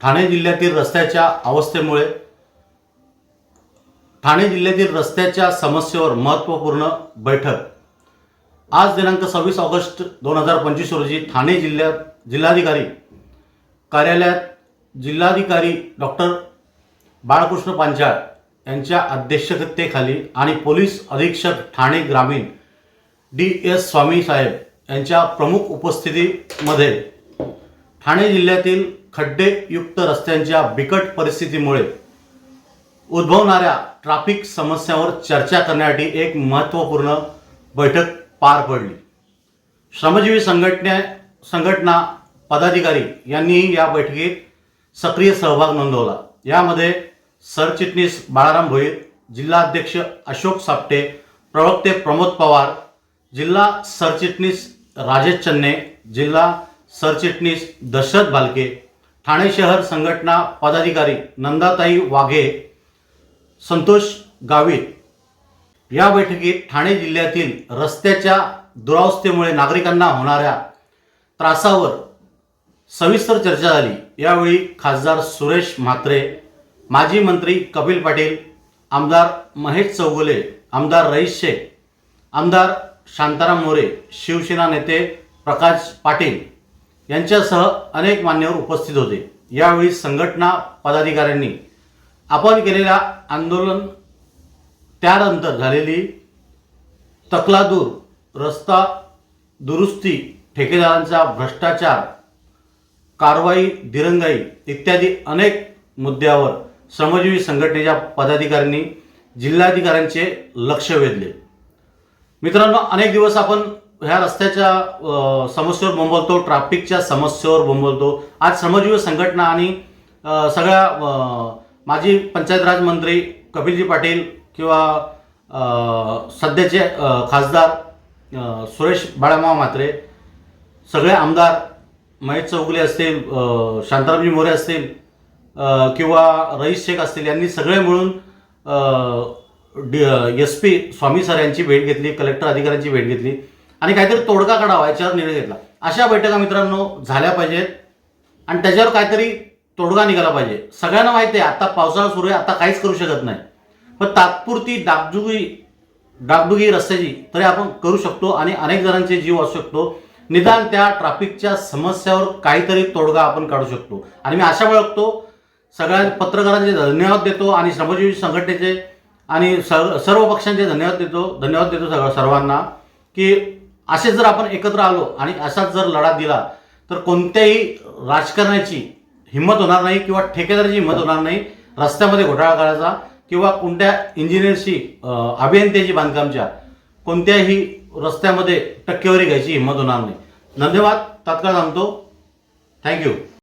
ठाणे जिल्ह्यातील रस्त्याच्या अवस्थेमुळे ठाणे जिल्ह्यातील रस्त्याच्या समस्येवर महत्त्वपूर्ण बैठक. आज दिनांक सव्वीस ऑगस्ट दोन हजार पंचवीस रोजी ठाणे जिल्ह्यात जिल्हाधिकारी कार्यालयात जिल्हाधिकारी डॉक्टर बाळकृष्ण पांचाळ यांच्या अध्यक्षतेखाली आणि पोलीस अधीक्षक ठाणे ग्रामीण डी एस स्वामी साहेब यांच्या प्रमुख उपस्थितीमध्ये ठाणे जिल्ह्यातील खड्डेयुक्त रस्त्यांच्या बिकट परिस्थितीमुळे उद्भवणाऱ्या ट्रॅफिक समस्यांवर चर्चा करण्यासाठी एक महत्त्वपूर्ण बैठक पार पडली. श्रमजीवी संघटने संघटना पदाधिकारी यांनीही या बैठकीत सक्रिय सहभाग नोंदवला. यामध्ये सरचिटणीस बाळाराम भोईर जिल्हाध्यक्ष अशोक सापटे प्रवक्ते प्रमोद पवार जिल्हा सरचिटणीस राजेश चन्ने जिल्हा सरचिटणीस दशरथ भालके ठाणे शहर संघटना पदाधिकारी नंदाताई वाघे संतोष गावित. या बैठकीत ठाणे जिल्ह्यातील रस्त्याच्या दुरावस्थेमुळे नागरिकांना होणाऱ्या त्रासावर सविस्तर चर्चा झाली. यावेळी खासदार सुरेश म्हात्रे माजी मंत्री कपिल पाटील आमदार महेश चौगुले आमदार रईस शेख आमदार शांताराम मोरे शिवसेना नेते प्रकाश पाटील यांच्यासह अनेक मान्यवर उपस्थित होते. यावेळी संघटना पदाधिकाऱ्यांनी आपण केलेल्या आंदोलन त्यानंतर झालेली तकलादूर रस्ता दुरुस्ती ठेकेदारांचा भ्रष्टाचार कारवाई दिरंगाई इत्यादी अनेक मुद्द्यावर श्रमजीवी संघटनेच्या पदाधिकाऱ्यांनी जिल्हाधिकाऱ्यांचे लक्ष वेधले. मित्रांनो अनेक दिवस आपण ह्या रस्त्याच्या समस्येवर बोंबलतो ट्रॅफिकच्या समस्येवर बोंबलतो आज श्रमजीवी संघटना आणि सगळ्या माजी पंचायत राज मंत्री कपिलजी पाटील किंवा सध्याचे खासदार सुरेश बाळामाव म्हात्रे सगळे आमदार महेश चौगुले असतील शांतारामजी मोरे असतील किंवा रईस शेख असतील यांनी सगळे मिळून D S P Swami sir यांची भेट घेतली कलेक्टर अधिकाऱ्यांची भेट घेतली. आणि काहीतरी तोडगा काढावा याच्यावर निर्णय घेतला. अशा बैठका मित्रांनो झाल्या पाहिजेत. आणि त्याच्यावर काहीतरी तोडगा निघाला पाहिजे. सगळ्यांना माहिती आहे आता पावसाळा सुरू आहे आता काहीच करू शकत नाही. पण तात्पुरती डागडुगी डागडुगी रस्त्याची तरी आपण करू शकतो आणि अनेक जणांचे जीव असू शकतो. निदान त्या ट्रॅफिकच्या समस्यावर काहीतरी तोडगा आपण काढू शकतो. आणि मी आशा बाळगतो सगळ्या पत्रकारांचे धन्यवाद देतो आणि श्रमजीवी संघटनेचे आणि सर्व सर्व पक्षांचे धन्यवाद देतो धन्यवाद देतो सगळ्या सर्वांना की असे जर आपण एकत्र आलो आणि असाच जर लढा दिला तर कोणत्याही राजकारणाची हिंमत होणार नाही किंवा ठेकेदाराची हिंमत होणार नाही रस्त्यामध्ये घोटाळा करायचा किंवा कोणत्या इंजिनियरशी अभियंत्याची बांधकामच्या कोणत्याही रस्त्यामध्ये टक्केवारी घ्यायची हिंमत होणार नाही. धन्यवाद. तात्काळ सांगतो थँक्यू